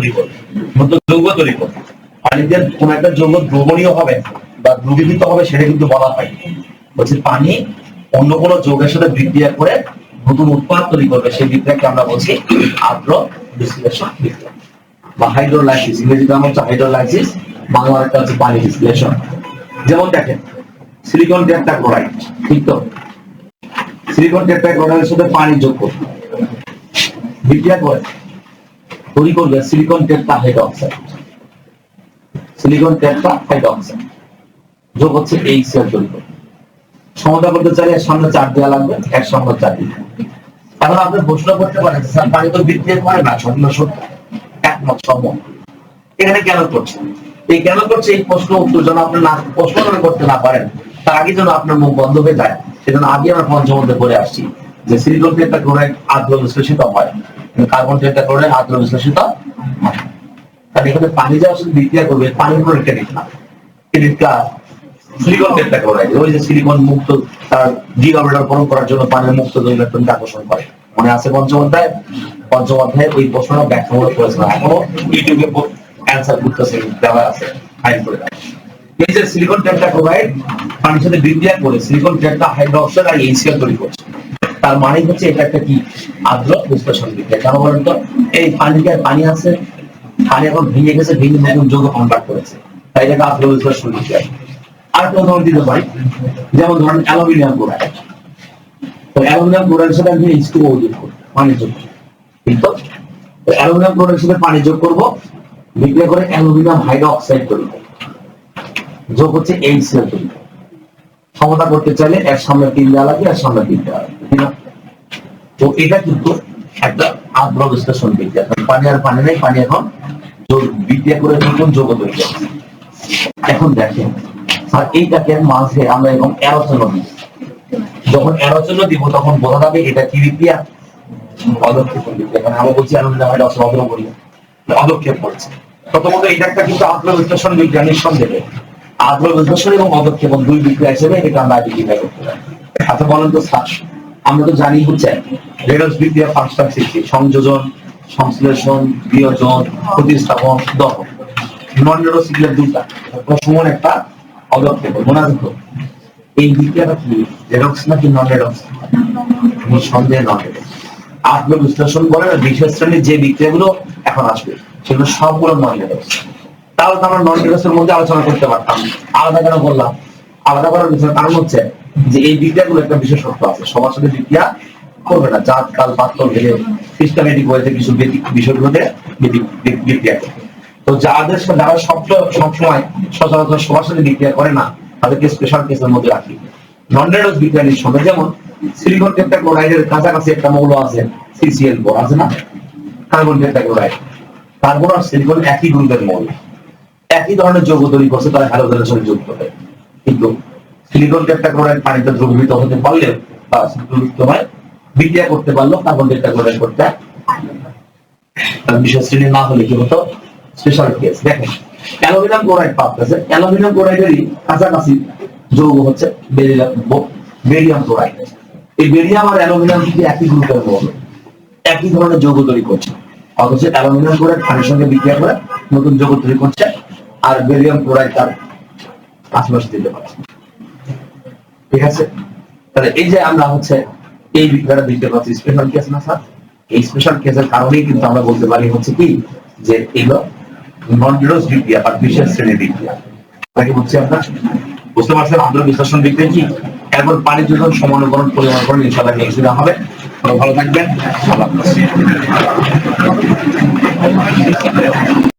তৈরি করবে। নতুন যৌগ তৈরি করবে। পানিতে কোন একটা যৌগ দ্রবণীয় হবে বা দ্রবীভূত হবে সেটা কিন্তু বলা হয় বলছে পানি অন্য কোনো যৌগের সাথে বিক্রিয়া করে নতুন উৎপাদ তৈরি করবে, সেই বিক্রিয়াকে আমরা বলছি আদ্র বিশ্লেষণ বিক্রিয়া বা হাইড্রোলাইসিস। ইংরেজিতে নাম হচ্ছে হাইড্রোলাইসিস বাংলা একটা হচ্ছে পানি বিশ্লেষণ যেমন দেখেন, সিলিকন টেট্রাক্লোরাইড, ঠিক তো? সিলিকন টেট্রাক্লোরাইডের সাথে পানি যোগ করবে বিক্রিয়া করে। তৈরি করবে silicon tetra hydroxide silicon tetra hydroxide যোগ হচ্ছে এই সেল তৈরি করবে। সমতা করতে চাইলে সামনে চার দেওয়া লাগবে, এর সামনে চার হবে। এখন আপনি প্রশ্ন করতে পারেন, স্যার পানি তো বিক্রিয়া করে না সত্য সত্য একমত সম্মত এখানে কেন করছে? এই কেন করছে? এই প্রশ্ন উত্তর যেন আপনি না, প্রশ্ন করতে না পারেন, তার আগে যেন আপনার মুখ বন্ধ হয়ে যায়। সেজন্য আগে আমরা পঞ্চমধ্যে করে আসছি। যে সিলিকন টেট্রাক্লোরাইড আদ্র বিশ্লেষিত হয় কার্বন টেট্রাক্লোরাইড আদ্র বিশ্লেষিত হয়। এখানে পানি যা আসলে বিক্রিয়া করবে পানির কোনো ক্রেডিট না ক্রেডিটটা সিলিকন টেট্রাক্লোরাইড ওই যে সিলিকন মুক্ত, তার পূরণ করার জন্য পানির মুক্ত আকর্ষণ করে। মনে আছে পঞ্চম অধ্যায় পঞ্চম অধ্যায়ে ওই প্রশ্নটা ব্যাখ্যামূলক করেছিলাম। এখনও ইউটিউবে অ্যান্সার করতেছে, দেওয়া আছে ফাইল করে এই যে সিলিকন টেট্রাক্লোরাইড পানির সাথে বিক্রিয়া করে সিলিকন টেট্রা হাইড্রোক্সাইড আর এইচসিএল তৈরি করছে। তার মানে হচ্ছে এটা একটা কি? আদ্র বিশ্লেষণ বিক্রিয়া কেন বলেন তো? এই পানিতে পানি আছে? পানি এখন ভেঙে গেছে, ভেঙে নতুন যৌগ কনভার্ট করেছে। তাই এটাকে আদ্র বিশ্লেষণ বিক্রিয়া আর একটা উদাহরণ দিতে পারি? যেমন ধরেন অ্যালুমিনিয়াম ক্লোরাইড। তো অ্যালুমিনিয়াম ক্লোরাইডের সাথে আমি এইচ টু ও যোগ করব, পানি যোগ। ঠিক তো? অ্যালুমিনিয়াম ক্লোরাইডের সাথে পানি যোগ করব, বিক্রিয়া করে অ্যালুমিনিয়াম হাইড্রোক্সাইড তৈরি করব। যোগ হচ্ছে এইচ এল তৈরি করব। সমতা করতে চাইলে এর সামনে তিন দেওয়া লাগে এর সামনে তিন দেওয়া লাগে? তো এটা কিন্তু একটা আদ্র বিশ্লেষণ বিক্রিয়া কারণ পানি আর পানি নেই, পানি এখন বিক্রিয়া করে নতুন তৈরি করছে এখন দেখেন আর এইটাকে মাঝে আমরা এরকম এরোচন্য দিই। যখন এরোচন্য দিব, তখন বোঝা যাবে এটা কি বিক্রিয়া পদক্ষেপ বিক্রিয়া কারণ আমরা বলছি হাইড্রোক্সাইড অদ্র করি। পদক্ষেপ করছে প্রথমত এটা একটা কিন্তু আদ্র বিশ্লেষণ বিজ্ঞান নিঃসন্দেহে। আদ্র বিশ্লেষণ এবং পদক্ষেপ দুই বিক্রিয়া হিসেবে এটা আমরা আইডেন্টিফাই করতে পারি। আচ্ছা বলেন তো আমরা তো জানি হচ্ছে সংযোজন, সংশ্লেষণ, বিয়োজন, প্রতিস্থাপন দুটা একটা পদক্ষেপ মনে এই কি? নাকি নন বিশ্লেষণ করে বিশেষ শ্রেণির যে বিক্রিয়াগুলো এখন আসবে, সেগুলো সবগুলো নন তাহলে তো আমরা নন রেডক্সের মধ্যে আলোচনা করতে পারতাম। আলাদা কেন করলাম? আলাদা করার পিছনে কারণ হচ্ছে যে এই বিক্রিয়াগুলো একটা বিশেষত্ব আছে। সবার সাথে বিক্রিয়া করবে না। জাত, কাল পাত্র ভেবে সিস্টেমেটিক ওয়েতে কিছু বিষয়গুলোতে বিক্রিয়া করবে তো যাদের যারা সব সবসময় সচরাচর সবার সাথে বিক্রিয়া করে না। তাদেরকে স্পেশাল কেসের মধ্যে রাখি। বিক্রিয়ার সঙ্গে যেমন সিলিকন টেট্রাক্লোরাইডের কাছাকাছি একটা মৌল আছে, সিসিএল আছে না? Carbon tetrachloride. কার্বন আর সিলিকন একই গ্রুপের মৌল। একই ধরনের যৌগ তৈরি করছে, তারা হ্যালোজেনের সঙ্গে যুক্ত হয়। কিন্তু সিলিকন টেট্রাক্লোরাইড পানিতে দ্রবীভূত হতে পারলেও বা হয় বিক্রিয়া করতে পারল কার্বন টেট্রাক্লোরাইড করতে। বিশেষ শ্রেণি না হলে কি হতো? স্পেশাল কেস দেখেন, অ্যালুমিনিয়াম ক্লোরাইড পাচ্ছে অ্যালুমিনিয়াম ক্লোরাইডেরই কাছাকাছি যৌগ হচ্ছে বেরিয়াম ক্লোরাইড। এই বেরিয়াম আর অ্যালুমিনিয়াম কিন্তু একই গ্রুপের মৌল একই ধরনের যৌগ তৈরি করছে। অথচ অ্যালুমিনিয়াম ক্লোরাইড পানির সঙ্গে বিক্রিয়া করে নতুন যৌগ তৈরি করছে আর বেরিয়াম ক্লোরাইড তার আশেপাশে দিতে পারছে। ঠিক আছে? তাহলে এই যে আমরা হচ্ছে এই বিক্রিয়াটা দিতে পারছি। স্পেশাল কেস না স্যার এই স্পেশাল কেসের কারণেই কিন্তু আমরা বলতে পারি হচ্ছে কি, যে এগুলো নন ডিরোস বিক্রিয়া বা বিশেষ শ্রেণির বিক্রিয়া। তাকে আপনার, বুঝতে পারছেন আদ্র বিশ্লেষণ বিক্রিয়া কি? এরপর পানি যখন সমানুকরণ পরিমাণ করেন ইনশাআল্লাহ নেক্সট হবে। ভালো থাকবেন।